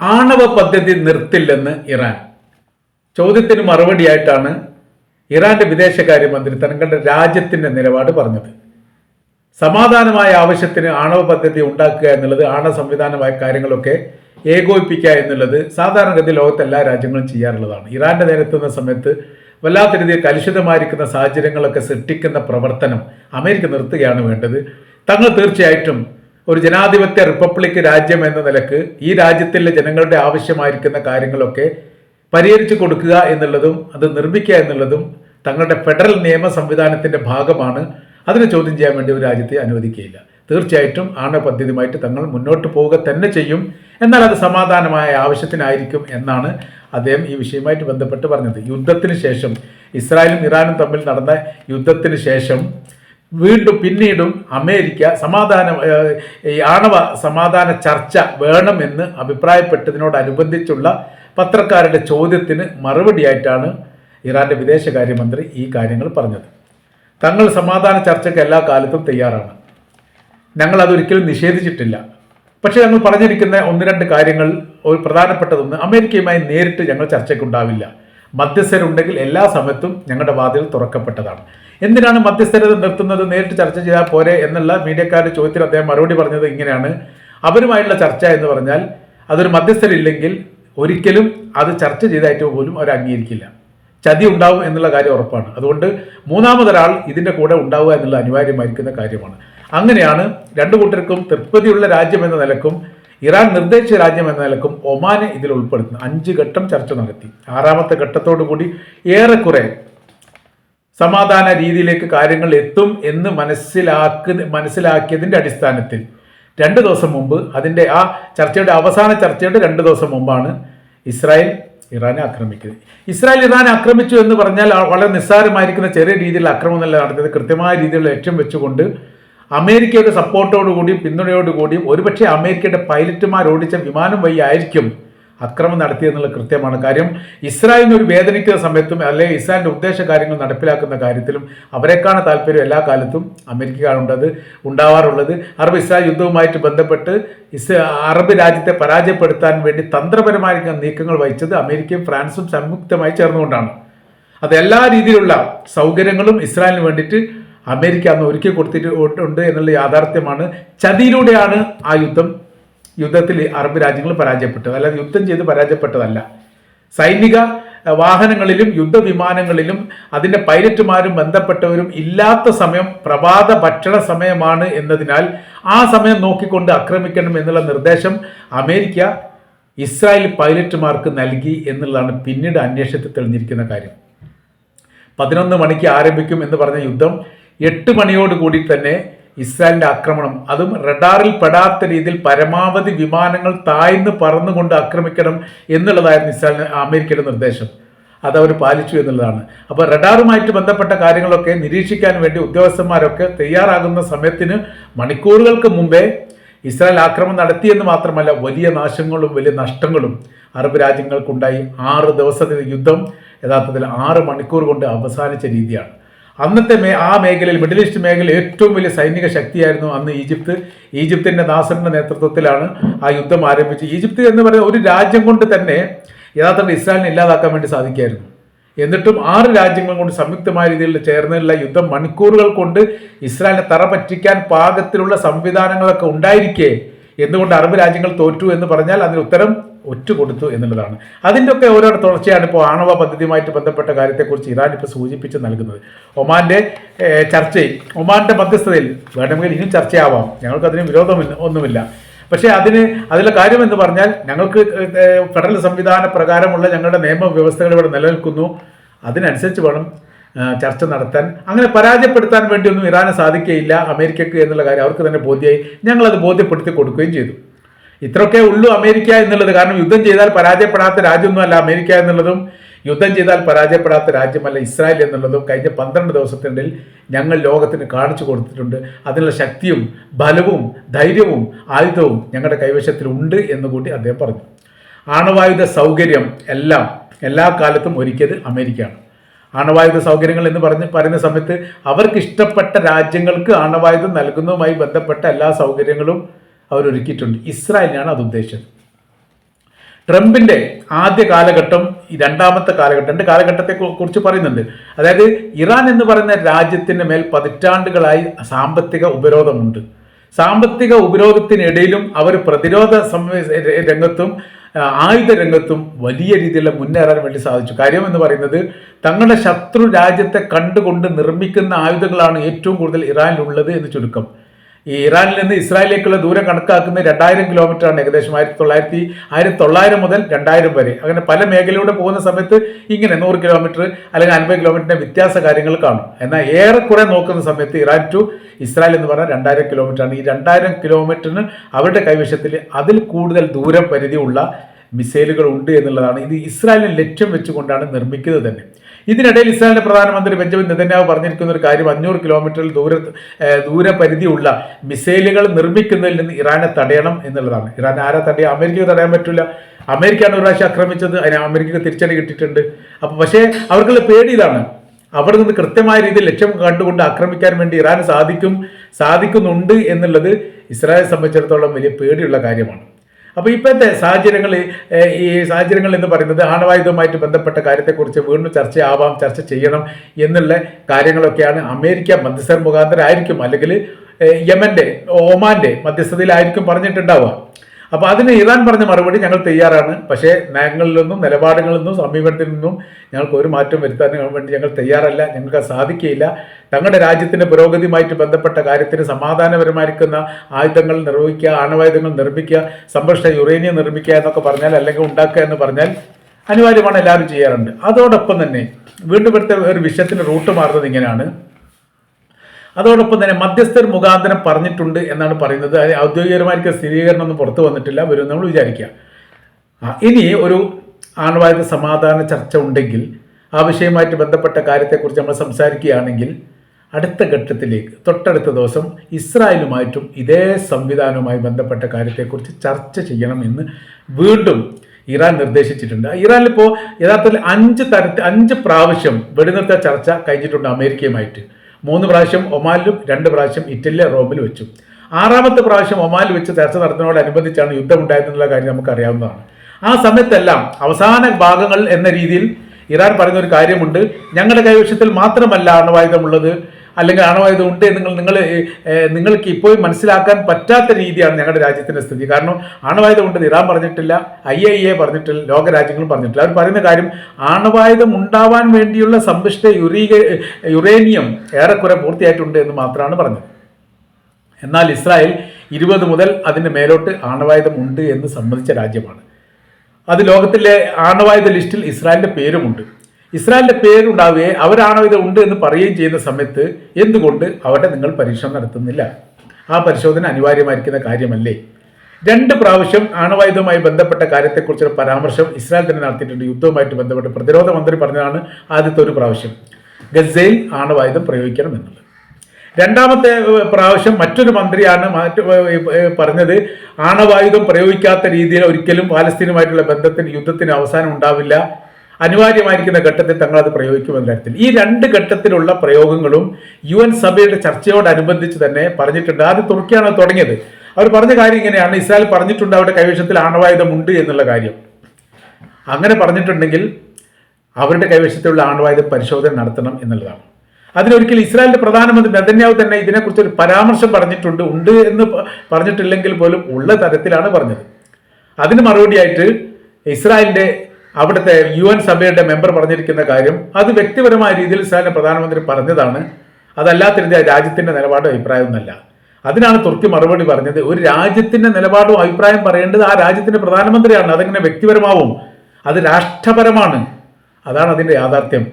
ആണവ പദ്ധതി നിർത്തില്ലെന്ന് ഇറാൻ. ചോദ്യത്തിന് മറുപടിയായിട്ടാണ് ഇറാന്റെ വിദേശകാര്യമന്ത്രി തങ്ങളുടെ രാജ്യത്തിന്റെ നിലപാട് പറഞ്ഞത്. സമാധാനമായ ആവശ്യത്തിന് ആണവ പദ്ധതി ഉണ്ടാക്കുക എന്നുള്ളത് ആണവ സംവിധാനമായ കാര്യങ്ങളൊക്കെ ഏകോപിപ്പിക്കുക എന്നുള്ളത് സാധാരണഗതി ലോകത്തെ എല്ലാ രാജ്യങ്ങളും ചെയ്യാറുള്ളതാണ്. ഇറാന്റെ നേരെത്തുന്ന സമയത്ത് വല്ലാത്ത രീതിയിൽ കലുഷിതമായിരിക്കുന്ന സാഹചര്യങ്ങളൊക്കെ സൃഷ്ടിക്കുന്ന പ്രവർത്തനം അമേരിക്ക നിർത്തുകയാണ് വേണ്ടത്. തങ്ങൾ തീർച്ചയായിട്ടും ഒരു ജനാധിപത്യ റിപ്പബ്ലിക് രാജ്യം എന്ന നിലയ്ക്ക് ഈ രാജ്യത്തിലെ ജനങ്ങളുടെ ആവശ്യമായിരിക്കുന്ന കാര്യങ്ങളൊക്കെ പരിഹരിച്ചു കൊടുക്കുക എന്നുള്ളതും അത് നിർമ്മിക്കുക എന്നുള്ളതും തങ്ങളുടെ ഫെഡറൽ നിയമ സംവിധാനത്തിന്റെ ഭാഗമാണ്. അതിനെ ചോദ്യം ചെയ്യാൻ വേണ്ടി ഒരു രാജ്യത്തെ അനുവദിക്കുകയില്ല. തീർച്ചയായിട്ടും ആണവ പദ്ധതിയുമായിട്ട് തങ്ങൾ മുന്നോട്ട് പോവുക തന്നെ ചെയ്യും. എന്നാൽ അത് സമാധാനമായ ആവശ്യത്തിനായിരിക്കും എന്നാണ് അദ്ദേഹം ഈ വിഷയവുമായിട്ട് ബന്ധപ്പെട്ട് പറഞ്ഞത്. യുദ്ധത്തിന് ശേഷം ഇസ്രായേലും ഇറാനും തമ്മിൽ നടന്ന യുദ്ധത്തിന് ശേഷം വീണ്ടും പിന്നീടും അമേരിക്ക സമാധാന ഈ ആണവ സമാധാന ചർച്ച വേണമെന്ന് അഭിപ്രായപ്പെട്ടതിനോടനുബന്ധിച്ചുള്ള പത്രക്കാരുടെ ചോദ്യത്തിന് മറുപടിയായിട്ടാണ് ഇറാന്റെ വിദേശകാര്യമന്ത്രി ഈ കാര്യങ്ങൾ പറഞ്ഞത്. തങ്ങൾ സമാധാന ചർച്ചയ്ക്ക് എല്ലാ കാലത്തും തയ്യാറാണ്. ഞങ്ങൾ അതൊരിക്കലും നിഷേധിച്ചിട്ടില്ല. പക്ഷേ ഞങ്ങൾ പറഞ്ഞിരിക്കുന്ന ഒന്ന് രണ്ട് കാര്യങ്ങൾ ഒരു പ്രധാനപ്പെട്ടതൊന്ന് അമേരിക്കയുമായി നേരിട്ട് ഞങ്ങൾ ചർച്ചയ്ക്കുണ്ടാവില്ല മധ്യസ്ഥരുണ്ടെങ്കിൽ എല്ലാ സമയത്തും ഞങ്ങളുടെ വാതിൽ തുറക്കപ്പെട്ടതാണ്. എന്തിനാണ് മധ്യസ്ഥരത് നിർത്തുന്നത്? നേരിട്ട് ചർച്ച ചെയ്താൽ പോരെ എന്നുള്ള മീഡിയക്കാരുടെ ചോദ്യത്തിൽ അദ്ദേഹം മറുപടി പറഞ്ഞത് ഇങ്ങനെയാണ്. അവരുമായിട്ടുള്ള ചർച്ച എന്ന് പറഞ്ഞാൽ അതൊരു മധ്യസ്ഥരില്ലെങ്കിൽ ഒരിക്കലും അത് ചർച്ച ചെയ്തായിട്ട് പോലും അവർ അംഗീകരിക്കില്ല. ചതി ഉണ്ടാവും എന്നുള്ള കാര്യം ഉറപ്പാണ്. അതുകൊണ്ട് മൂന്നാമതൊരാൾ ഇതിന്റെ കൂടെ ഉണ്ടാവുക എന്നുള്ള അനിവാര്യമായിരിക്കുന്ന കാര്യമാണ്. അങ്ങനെയാണ് രണ്ടു കൂട്ടർക്കും തൃപ്തിയുള്ള രാജ്യം എന്ന നിലക്കും ഇറാൻ നിർദ്ദേശിച്ച രാജ്യം എന്ന നിലക്കും ഒമാനെ ഇതിൽ ഉൾപ്പെടുത്തുന്നു. അഞ്ച് ഘട്ടം ചർച്ച നടത്തി. ആറാമത്തെ ഘട്ടത്തോടുകൂടി ഏറെക്കുറെ സമാധാന രീതിയിലേക്ക് കാര്യങ്ങൾ എത്തും എന്ന് മനസ്സിലാക്കി മനസ്സിലാക്കിയതിന്റെ അടിസ്ഥാനത്തിൽ രണ്ട് ദിവസം മുമ്പ് അതിന്റെ ആ ചർച്ചയുടെ അവസാന ചർച്ചയുടെ രണ്ട് ദിവസം മുമ്പാണ് ഇസ്രായേൽ ഇറാനെ ആക്രമിക്കുന്നത്. ഇസ്രായേൽ ഇറാനെ ആക്രമിച്ചു എന്ന് പറഞ്ഞാൽ വളരെ നിസ്സാരമായിരിക്കുന്ന ചെറിയ രീതിയിൽ ആക്രമണം നല്ല നടത്തിയത് കൃത്യമായ രീതിയിലുള്ള ലക്ഷ്യം വെച്ചുകൊണ്ട് അമേരിക്കയുടെ സപ്പോർട്ടോടുകൂടിയും പിന്തുണയോടുകൂടിയും ഒരുപക്ഷെ അമേരിക്കയുടെ പൈലറ്റുമാർ ഓടിച്ച വിമാനം വഴി ആയിരിക്കും അക്രമം നടത്തിയെന്നുള്ള കൃത്യമാണ്. കാര്യം ഇസ്രായേലിന് ഒരു വേദനിക്കുന്ന സമയത്തും അല്ലെങ്കിൽ ഇസ്രായേലിന്റെ ഉദ്ദേശ കാര്യങ്ങൾ നടപ്പിലാക്കുന്ന കാര്യത്തിലും അവരെക്കാണ് താല്പര്യം എല്ലാ കാലത്തും അമേരിക്കക്കാരുണ്ടത് ഉണ്ടാവാറുള്ളത്. അറബ് ഇസ്രായേൽ യുദ്ധവുമായിട്ട് ബന്ധപ്പെട്ട് ഇസ് അറബ് രാജ്യത്തെ പരാജയപ്പെടുത്താൻ വേണ്ടി തന്ത്രപരമായ നീക്കങ്ങൾ വഹിച്ചത് അമേരിക്കയും ഫ്രാൻസും സംയുക്തമായി ചേർന്നുകൊണ്ടാണ്. അത് എല്ലാ രീതിയിലുള്ള സൗകര്യങ്ങളും ഇസ്രായേലിന് വേണ്ടിയിട്ട് അമേരിക്ക അന്ന് ഒരുക്കി കൊടുത്തിട്ട് ഉണ്ട് എന്നുള്ള യാഥാർത്ഥ്യമാണ്. ചതിയിലൂടെയാണ് ആ യുദ്ധം യുദ്ധത്തിൽ അറബ് രാജ്യങ്ങൾ പരാജയപ്പെട്ടത്. അല്ലാതെ യുദ്ധം ചെയ്ത് പരാജയപ്പെട്ടതല്ല. സൈനിക വാഹനങ്ങളിലും യുദ്ധവിമാനങ്ങളിലും അതിന്റെ പൈലറ്റുമാരും ബന്ധപ്പെട്ടവരും ഇല്ലാത്ത സമയം പ്രഭാത ഭക്ഷണ സമയമാണ് എന്നതിനാൽ ആ സമയം നോക്കിക്കൊണ്ട് ആക്രമിക്കണം എന്നുള്ള നിർദ്ദേശം അമേരിക്ക ഇസ്രായേൽ പൈലറ്റുമാർക്ക് നൽകി എന്നുള്ളതാണ് പിന്നീട് അന്വേഷണത്തിൽ തെളിഞ്ഞിരിക്കുന്ന കാര്യം. പതിനൊന്ന് മണിക്ക് ആരംഭിക്കും എന്ന് പറഞ്ഞ യുദ്ധം എട്ട് മണിയോടുകൂടി തന്നെ ഇസ്രായേലിന്റെ ആക്രമണം. അതും റഡാറിൽ പെടാത്ത രീതിയിൽ പരമാവധി വിമാനങ്ങൾ താഴ്ന്ന് പറന്നുകൊണ്ട് ആക്രമിക്കണം എന്നുള്ളതായിരുന്നു ഇസ്രായേലിന് അമേരിക്കയുടെ നിർദ്ദേശം. അവർ പാലിച്ചു എന്നുള്ളതാണ്. അപ്പോൾ റഡാറുമായിട്ട് ബന്ധപ്പെട്ട കാര്യങ്ങളൊക്കെ നിരീക്ഷിക്കാൻ വേണ്ടി ഉദ്യോഗസ്ഥന്മാരൊക്കെ തയ്യാറാകുന്ന സമയത്തിന് മണിക്കൂറുകൾക്ക് മുമ്പേ ഇസ്രായേൽ ആക്രമണം നടത്തിയെന്ന് മാത്രമല്ല വലിയ നാശങ്ങളും വലിയ നഷ്ടങ്ങളും അറബ് രാജ്യങ്ങൾക്കുണ്ടായി. ആറ് ദിവസത്തെ യുദ്ധം യഥാർത്ഥത്തിൽ ആറ് മണിക്കൂർ കൊണ്ട് അവസാനിച്ച രീതിയാണ്. അന്നത്തെ മേ ആ മേഖലയിൽ മിഡിൽ ഈസ്റ്റ് മേഖലയിൽ ഏറ്റവും വലിയ സൈനിക ശക്തിയായിരുന്നു അന്ന് ഈജിപ്ത്. ഈജിപ്തിന്റെ നാസറിന്റെ നേതൃത്വത്തിലാണ് ആ യുദ്ധം ആരംഭിച്ചത്. ഈജിപ്ത് എന്ന് പറയുന്ന ഒരു രാജ്യം കൊണ്ട് തന്നെ യഥാർത്ഥത്തിൽ ഇസ്രായേലിനെ ഇല്ലാതാക്കാൻ വേണ്ടി സാധിക്കായിരുന്നു എന്നിട്ടും ആറ് രാജ്യങ്ങൾ കൊണ്ട് സംയുക്തമായ രീതിയിൽ ചേർന്നുള്ള യുദ്ധം മണിക്കൂറുകൾ കൊണ്ട് ഇസ്രായേലിനെ തറ പറ്റിക്കാൻ പാകത്തിലുള്ള സംവിധാനങ്ങളൊക്കെ ഉണ്ടായിരിക്കെ. എന്തുകൊണ്ട് അറബ് രാജ്യങ്ങൾ തോറ്റു എന്ന് പറഞ്ഞാൽ അതിന് ഉത്തരം ഒറ്റ കൊടുത്തു എന്നുള്ളതാണ്. അതിന്റെ ഒക്കെ ഓരോ തുടർച്ചയാണ് ഇപ്പോൾ ആണവ പദ്ധതിയുമായിട്ട് ബന്ധപ്പെട്ട കാര്യത്തെക്കുറിച്ച് ഇറാൻ ഇപ്പോൾ സൂചിപ്പിച്ച് നൽകുന്നത്. ഒമാന്റെ ചർച്ചയിൽ ഒമാന്റെ മധ്യസ്ഥതയിൽ വേണമെങ്കിൽ ഇനിയും ചർച്ചയാവാം. ഞങ്ങൾക്കതിന് വിരോധമില്ല ഒന്നുമില്ല. പക്ഷേ അതിന് അതിലെ കാര്യം എന്ന് പറഞ്ഞാൽ ഞങ്ങൾക്ക് ഫെഡറൽ സംവിധാന പ്രകാരമുള്ള ഞങ്ങളുടെ നിയമവ്യവസ്ഥകൾ ഇവിടെ നിലനിൽക്കുന്നു. അതിനനുസരിച്ച് വേണം ചർച്ച നടത്താൻ. അങ്ങനെ പരാജയപ്പെടുത്താൻ വേണ്ടിയൊന്നും ഇറാന് സാധിക്കുകയില്ല അമേരിക്കയ്ക്ക് എന്നുള്ള കാര്യം അവർക്ക് തന്നെ ബോധ്യമായി ഞങ്ങളത് ബോധ്യപ്പെടുത്തി കൊടുക്കുകയും ചെയ്തു. ഇത്രയൊക്കെ ഉള്ളൂ അമേരിക്ക എന്നുള്ളത്. കാരണം യുദ്ധം ചെയ്താൽ പരാജയപ്പെടാത്ത രാജ്യമൊന്നുമല്ല അമേരിക്ക എന്നുള്ളതും യുദ്ധം ചെയ്താൽ പരാജയപ്പെടാത്ത രാജ്യമല്ല ഇസ്രായേൽ എന്നുള്ളതും കഴിഞ്ഞ പന്ത്രണ്ട് ദിവസത്തിനിടയിൽ ഞങ്ങൾ ലോകത്തിന് കാണിച്ചു കൊടുത്തിട്ടുണ്ട്. അതിനുള്ള ശക്തിയും ബലവും ധൈര്യവും ആയുധവും ഞങ്ങളുടെ കൈവശത്തിലുണ്ട് എന്നുകൂടി അദ്ദേഹം പറഞ്ഞു. ആണവായുധ സൗകര്യം എല്ലാം എല്ലാ കാലത്തും ഒരുക്കിയത് അമേരിക്കയാണ്. ആണവായുധ സൗകര്യങ്ങൾ എന്ന് പറഞ്ഞ് പറയുന്ന സമയത്ത് അവർക്ക് ഇഷ്ടപ്പെട്ട രാജ്യങ്ങൾക്ക് ആണവായുധം നൽകുന്നതുമായി ബന്ധപ്പെട്ട എല്ലാ സൗകര്യങ്ങളും അവർ ഒരുക്കിയിട്ടുണ്ട് ഇസ്രായേലിനാണ് അത് ഉദ്ദേശിച്ചത്. ട്രംപിന്റെ ആദ്യ കാലഘട്ടം രണ്ടാമത്തെ കാലഘട്ടം രണ്ട് കാലഘട്ടത്തെ കുറിച്ച് പറയുന്നുണ്ട്. അതായത് ഇറാൻ എന്ന് പറയുന്ന രാജ്യത്തിന് മേൽ പതിറ്റാണ്ടുകളായി സാമ്പത്തിക ഉപരോധമുണ്ട്. സാമ്പത്തിക ഉപരോധത്തിനിടയിലും അവർ പ്രതിരോധ രംഗത്തും ആയുധ രംഗത്തും വലിയ രീതിയിലുള്ള മുന്നേറാൻ വേണ്ടി സാധിച്ചു. കാര്യം എന്ന് പറയുന്നത് തങ്ങളുടെ ശത്രു രാജ്യത്തെ കണ്ടുകൊണ്ട് നിർമ്മിക്കുന്ന ആയുധങ്ങളാണ് ഏറ്റവും കൂടുതൽ ഇറാനിലുള്ളത് എന്ന് ചുരുക്കം. ഈ ഇറാനിൽ നിന്ന് ഇസ്രായേലിലേക്കുള്ള ദൂരം കണക്കാക്കുന്ന രണ്ടായിരം കിലോമീറ്റർ ആണ് ഏകദേശം ആയിരത്തി തൊള്ളായിരത്തി ആയിരത്തി തൊള്ളായിരം മുതൽ രണ്ടായിരം വരെ. അങ്ങനെ പല മേഖലയിലൂടെ പോകുന്ന സമയത്ത് ഇങ്ങനെ നൂറ് കിലോമീറ്റർ അല്ലെങ്കിൽ അൻപത് കിലോമീറ്ററിന്റെ വ്യത്യാസ കാര്യങ്ങൾ കാണും. എന്നാൽ ഏറെക്കുറെ നോക്കുന്ന സമയത്ത് ഇറാൻ ടു ഇസ്രായേൽ എന്ന് പറഞ്ഞാൽ രണ്ടായിരം കിലോമീറ്റർ ആണ് ഈ രണ്ടായിരം കിലോമീറ്ററിന് അവരുടെ കൈവശത്തിൽ അതിൽ കൂടുതൽ ദൂരം പരിധിയുള്ള മിസൈലുകൾ ഉണ്ട് എന്നുള്ളതാണ്. ഇത് ഇസ്രായേലിനെ ലക്ഷ്യം വെച്ചുകൊണ്ടാണ് നിർമ്മിക്കുന്നത് തന്നെ. ഇതിനിടയിൽ ഇസ്രായേലിന്റെ പ്രധാനമന്ത്രി ബെഞ്ചമിൻ നെതന്യാവ് പറഞ്ഞിരിക്കുന്ന ഒരു കാര്യം അഞ്ഞൂറ് കിലോമീറ്ററിൽ ദൂര ദൂരപരിധിയുള്ള മിസൈലുകൾ നിർമ്മിക്കുന്നതിൽ നിന്ന് ഇറാനെ തടയണം എന്നുള്ളതാണ്. ഇറാൻ ആരെ തടയുക അമേരിക്കയെ തടയാൻ പറ്റില്ല അമേരിക്കയാണ് ഒരു പ്രാവശ്യം ആക്രമിച്ചത്. അതിന് അമേരിക്കയ്ക്ക് തിരിച്ചടി കിട്ടിയിട്ടുണ്ട്. അപ്പോൾ പക്ഷേ അവർക്കുള്ള പേടി ഇതാണ്. അവിടെ നിന്ന് കൃത്യമായ രീതിയിൽ ലക്ഷ്യം കണ്ടുകൊണ്ട് ആക്രമിക്കാൻ വേണ്ടി ഇറാന് സാധിക്കും സാധിക്കുന്നുണ്ട് എന്നുള്ളത് ഇസ്രായേൽ സംബന്ധിച്ചിടത്തോളം വലിയ പേടിയുള്ള കാര്യമാണ്. അപ്പോൾ ഇപ്പോഴത്തെ സാഹചര്യങ്ങൾ ഈ സാഹചര്യങ്ങൾ എന്ന് പറയുന്നത് ആണവായുധവുമായിട്ട് ബന്ധപ്പെട്ട കാര്യത്തെക്കുറിച്ച് വീണ്ടും ചർച്ചയാവാം ചർച്ച ചെയ്യണം എന്നുള്ള കാര്യങ്ങളൊക്കെയാണ് അമേരിക്ക മധ്യസ്ഥർ മുഖാന്തരം ആയിരിക്കും അല്ലെങ്കിൽ യമന്റെ ഒമാന്റെ മധ്യസ്ഥതയിലായിരിക്കും പറഞ്ഞിട്ടുണ്ടാവുക. അപ്പോൾ അതിന് ഇറാൻ പറഞ്ഞ മറുപടി ഞങ്ങൾ തയ്യാറാണ്. പക്ഷേ നയങ്ങളിൽ നിന്നും നിലപാടുകളിൽ നിന്നും സമീപനത്തിൽ നിന്നും ഞങ്ങൾക്ക് ഒരു മാറ്റം വരുത്താൻ വേണ്ടി ഞങ്ങൾ തയ്യാറല്ല. ഞങ്ങൾക്ക് സാധിക്കുകയില്ല. തങ്ങളുടെ രാജ്യത്തിന്റെ പുരോഗതിയുമായിട്ട് ബന്ധപ്പെട്ട കാര്യത്തിന് സമാധാനപരമായിരിക്കുന്ന ആയുധങ്ങൾ നിർവഹിക്കുക ആണവായുധങ്ങൾ നിർമ്മിക്കുക സമ്പുഷ്ട യുറേനിയം നിർമ്മിക്കുക എന്നൊക്കെ പറഞ്ഞാൽ അല്ലെങ്കിൽ ഉണ്ടാക്കുക എന്ന് പറഞ്ഞാൽ അനിവാര്യമാണ് എല്ലാവരും ചെയ്യാറുണ്ട്. അതോടൊപ്പം തന്നെ വീണ്ടും ഇവിടുത്തെ ഒരു വിഷയത്തിന്റെ റൂട്ട് മാറുന്നത് ഇങ്ങനെയാണ്. അതോടൊപ്പം തന്നെ മധ്യസ്ഥർ മുഖാന്തരം പറഞ്ഞിട്ടുണ്ട് എന്നാണ് പറയുന്നത്. അത് ഔദ്യോഗികമായിരിക്കും സ്ഥിരീകരണം ഒന്നും പുറത്തു വന്നിട്ടില്ല. വരും നമ്മൾ വിചാരിക്കുക. ഇനി ഒരു ആണവായുധ സമാധാന ചർച്ച ഉണ്ടെങ്കിൽ ആ വിഷയവുമായിട്ട് ബന്ധപ്പെട്ട കാര്യത്തെക്കുറിച്ച് നമ്മൾ സംസാരിക്കുകയാണെങ്കിൽ അടുത്ത ഘട്ടത്തിലേക്ക് തൊട്ടടുത്ത ദിവസം ഇസ്രായേലുമായിട്ടും ഇതേ സംവിധാനവുമായി ബന്ധപ്പെട്ട കാര്യത്തെക്കുറിച്ച് ചർച്ച ചെയ്യണം എന്ന് വീണ്ടും ഇറാൻ നിർദ്ദേശിച്ചിട്ടുണ്ട്. ഇറാനിലിപ്പോൾ യഥാർത്ഥത്തിൽ അഞ്ച് തരത്തിൽ അഞ്ച് പ്രാവശ്യം വെടിനിർത്ത ചർച്ച കഴിഞ്ഞിട്ടുണ്ട് അമേരിക്കയുമായിട്ട്. മൂന്ന് പ്രാവശ്യം ഒമാനിലും രണ്ട് പ്രാവശ്യം ഇറ്റലിയിലെ റോമിൽ വെച്ചു. ആറാമത്തെ പ്രാവശ്യം ഒമാലിൽ വെച്ച് ചർച്ച നടത്തുന്നതോടനുബന്ധിച്ചാണ് യുദ്ധമുണ്ടായതെന്നുള്ള കാര്യം നമുക്കറിയാവുന്നതാണ്. ആ സമയത്തെല്ലാം അവസാന ഭാഗങ്ങൾ എന്ന രീതിയിൽ ഇറാൻ പറയുന്ന ഒരു കാര്യമുണ്ട്. ഞങ്ങളുടെ കൈവശത്തിൽ മാത്രമല്ല അണവായുധമുള്ളത് അല്ലെങ്കിൽ ആണവായുധം ഉണ്ട് നിങ്ങൾ നിങ്ങൾ നിങ്ങൾക്ക് ഇപ്പോഴും മനസ്സിലാക്കാൻ പറ്റാത്ത രീതിയാണ് ഞങ്ങളുടെ രാജ്യത്തിന്റെ സ്ഥിതി. കാരണം ആണവായുധം ഉണ്ടെന്ന് ഇറാൻ പറഞ്ഞിട്ടില്ല ഐ ഐ എ പറഞ്ഞിട്ടില്ല ലോക രാജ്യങ്ങളും പറഞ്ഞിട്ടില്ല. അവർ പറയുന്ന കാര്യം ആണവായുധം ഉണ്ടാവാൻ വേണ്ടിയുള്ള സമ്പുഷ്ട യുറീക യുറേനിയം ഏറെക്കുറെ പൂർത്തിയായിട്ടുണ്ട് എന്ന് മാത്രമാണ് പറഞ്ഞത്. എന്നാൽ ഇസ്രായേൽ ഇരുപത് മുതൽ അതിന് മേലോട്ട് ആണവായുധം ഉണ്ട് എന്ന് സമ്മതിച്ച രാജ്യമാണ്. അത് ലോകത്തിലെ ആണവായുധ ലിസ്റ്റിൽ ഇസ്രായേലിന്റെ പേരുമുണ്ട്. ഇസ്രായേലിന്റെ പേരുണ്ടാവുകയെ അവരാണോ ഇത് ഉണ്ട് എന്ന് പറയുകയും ചെയ്യുന്ന സമയത്ത് എന്തുകൊണ്ട് അവരെ നിങ്ങൾ പരീക്ഷണം നടത്തുന്നില്ല? ആ പരിശോധന അനിവാര്യമായിരിക്കുന്ന കാര്യമല്ലേ? രണ്ട് പ്രാവശ്യം ആണവായുധവുമായി ബന്ധപ്പെട്ട കാര്യത്തെക്കുറിച്ചുള്ള പരാമർശം ഇസ്രായേൽ തന്നെ നടത്തിയിട്ടുണ്ട്. യുദ്ധവുമായിട്ട് ബന്ധപ്പെട്ട് പ്രതിരോധ മന്ത്രി പറഞ്ഞതാണ് ആദ്യത്തെ ഒരു പ്രാവശ്യം. ഗസയിൽ ആണവായുധം പ്രയോഗിക്കണം എന്നുള്ളത്. രണ്ടാമത്തെ പ്രാവശ്യം മറ്റൊരു മന്ത്രിയാണ് മറ്റു പറഞ്ഞത് ആണവായുധം പ്രയോഗിക്കാത്ത രീതിയിൽ ഒരിക്കലും പാലസ്തീനുമായിട്ടുള്ള ബന്ധത്തിന് യുദ്ധത്തിന് അവസാനം ഉണ്ടാവില്ല. അനിവാര്യമായിരിക്കുന്ന ഘട്ടത്തിൽ തങ്ങൾ അത് പ്രയോഗിക്കുമെന്ന തരത്തിൽ. ഈ രണ്ട് ഘട്ടത്തിലുള്ള പ്രയോഗങ്ങളും യു എൻ സഭയുടെ ചർച്ചയോടനുബന്ധിച്ച് തന്നെ പറഞ്ഞിട്ടുണ്ട്. ആദ്യം തുർക്കിയാണ് തുടങ്ങിയത്. അവർ പറഞ്ഞ കാര്യം ഇങ്ങനെയാണ്. ഇസ്രായേൽ പറഞ്ഞിട്ടുണ്ട് അവരുടെ കൈവശത്തിൽ ആണവായുധമുണ്ട് എന്നുള്ള കാര്യം. അങ്ങനെ പറഞ്ഞിട്ടുണ്ടെങ്കിൽ അവരുടെ കൈവശത്തിലുള്ള ആണവായുധ പരിശോധന നടത്തണം എന്നുള്ളതാണ്. അതിനൊരിക്കൽ ഇസ്രായേലിന്റെ പ്രധാനമന്ത്രി നെതന്യാവ് തന്നെ ഇതിനെക്കുറിച്ച് ഒരു പരാമർശം പറഞ്ഞിട്ടുണ്ട് ഉണ്ട് എന്ന് പറഞ്ഞിട്ടില്ലെങ്കിൽ പോലും ഉള്ള തരത്തിലാണ് പറഞ്ഞത്. അതിന് മറുപടിയായിട്ട് ഇസ്രായേലിന്റെ അവിടുത്തെ യു എൻ സഭയുടെ മെമ്പർ പറഞ്ഞിരിക്കുന്ന കാര്യം അത് വ്യക്തിപരമായ രീതിയിൽ ഇസ്രായേലിന്റെ പ്രധാനമന്ത്രി പറഞ്ഞതാണ്. അതല്ലാത്ത രീതി രാജ്യത്തിന്റെ നിലപാടും അഭിപ്രായമൊന്നുമല്ല അതിനാണ് തുർക്കി മറുപടി പറഞ്ഞത്. ഒരു രാജ്യത്തിന്റെ നിലപാടും അഭിപ്രായം പറയേണ്ടത് ആ രാജ്യത്തിന്റെ പ്രധാനമന്ത്രിയാണ്. അതെങ്ങനെ വ്യക്തിപരമാവും? അത് രാഷ്ട്രപരമാണ്. അതാണ് അതിന്റെ യാഥാർത്ഥ്യം.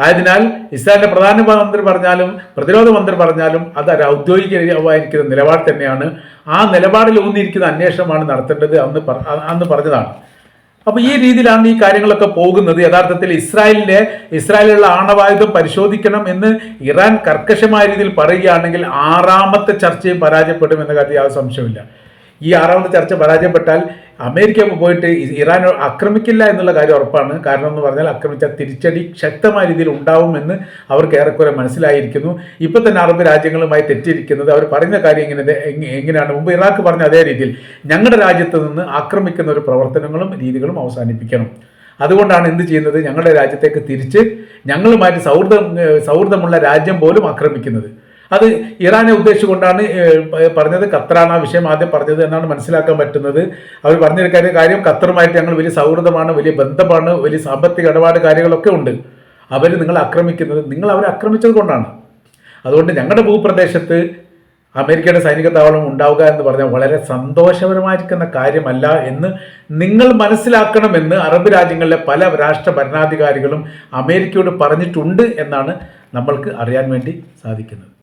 ആയതിനാൽ ഇസ്രായേലിന്റെ പ്രധാനമന്ത്രി പറഞ്ഞാലും പ്രതിരോധ മന്ത്രി പറഞ്ഞാലും അത് ഒരു ഔദ്യോഗികമായിരിക്കുന്ന നിലപാട് തന്നെയാണ്. ആ നിലപാടിൽ ഊന്നിയിരിക്കുന്ന അന്വേഷണമാണ് നടത്തേണ്ടത് അന്ന് അന്ന് പറഞ്ഞതാണ്. അപ്പൊ ഈ രീതിയിലാണ് ഈ കാര്യങ്ങളൊക്കെ പോകുന്നത്. യഥാർത്ഥത്തിൽ ഇസ്രായേലിന്റെ ഇസ്രായേലിലുള്ള ആണവായുധം പരിശോധിക്കണം എന്ന് ഇറാൻ കർക്കശമായ രീതിയിൽ പറയുകയാണെങ്കിൽ ആറാമത്തെ ചർച്ചയും പരാജയപ്പെടും എന്ന കാര്യത്തിൽ യാതൊരു സംശയമില്ല ഈ ആറാമത്തെ ചർച്ച പരാജയപ്പെട്ടാൽ അമേരിക്ക പോയിട്ട് ഇറാൻ ആക്രമിക്കില്ല എന്നുള്ള കാര്യം ഉറപ്പാണ്. കാരണം എന്ന് പറഞ്ഞാൽ ആക്രമിച്ചാൽ തിരിച്ചടി ശക്തമായ രീതിയിൽ ഉണ്ടാവുമെന്ന് അവർക്ക് ഏറെക്കുറെ മനസ്സിലായിരിക്കുന്നു. ഇപ്പം തന്നെ അറബ് രാജ്യങ്ങളുമായി തെറ്റിയിരിക്കുന്നത് അവർ പറയുന്ന കാര്യം ഇങ്ങനെ എങ്ങനെയാണ് മുമ്പ് ഇറാഖ് പറഞ്ഞ അതേ രീതിയിൽ ഞങ്ങളുടെ രാജ്യത്ത് നിന്ന് ആക്രമിക്കുന്ന ഒരു പ്രവർത്തനങ്ങളും രീതികളും അവസാനിപ്പിക്കണം. അതുകൊണ്ടാണ് എന്ത് ചെയ്യുന്നത്? ഞങ്ങളുടെ രാജ്യത്തേക്ക് തിരിച്ച് ഞങ്ങളുമായിട്ട് സൗഹൃദം സൗഹൃദമുള്ള രാജ്യം പോലും ആക്രമിക്കുന്നത്. അത് ഇറാനെ ഉദ്ദേശിച്ചുകൊണ്ടാണ് പറഞ്ഞത് ഖത്തറാണ്. ആ വിഷയം ആദ്യം പറഞ്ഞത് എന്നാണ് മനസ്സിലാക്കാൻ പറ്റുന്നത്. അവർ പറഞ്ഞിരിക്കുന്ന കാര്യം ഖത്തറുമായിട്ട് ഞങ്ങൾ വലിയ സൗഹൃദമാണ് വലിയ ബന്ധമാണ് വലിയ സാമ്പത്തിക ഇടപാട് കാര്യങ്ങളൊക്കെ ഉണ്ട്. അവർ നിങ്ങൾ ആക്രമിക്കുന്നത് നിങ്ങൾ അവരെ ആക്രമിച്ചത് കൊണ്ടാണ്. അതുകൊണ്ട് ഞങ്ങളുടെ ഭൂപ്രദേശത്ത് അമേരിക്കയുടെ സൈനിക താവളം ഉണ്ടാവുക എന്ന് പറഞ്ഞാൽ വളരെ സന്തോഷപരമായിരിക്കുന്ന കാര്യമല്ല എന്ന് നിങ്ങൾ മനസ്സിലാക്കണമെന്ന് അറബ് രാജ്യങ്ങളിലെ പല രാഷ്ട്ര ഭരണാധികാരികളും അമേരിക്കയോട് പറഞ്ഞിട്ടുണ്ട് എന്നാണ് നമ്മൾക്ക് അറിയാൻ വേണ്ടി സാധിക്കുന്നത്.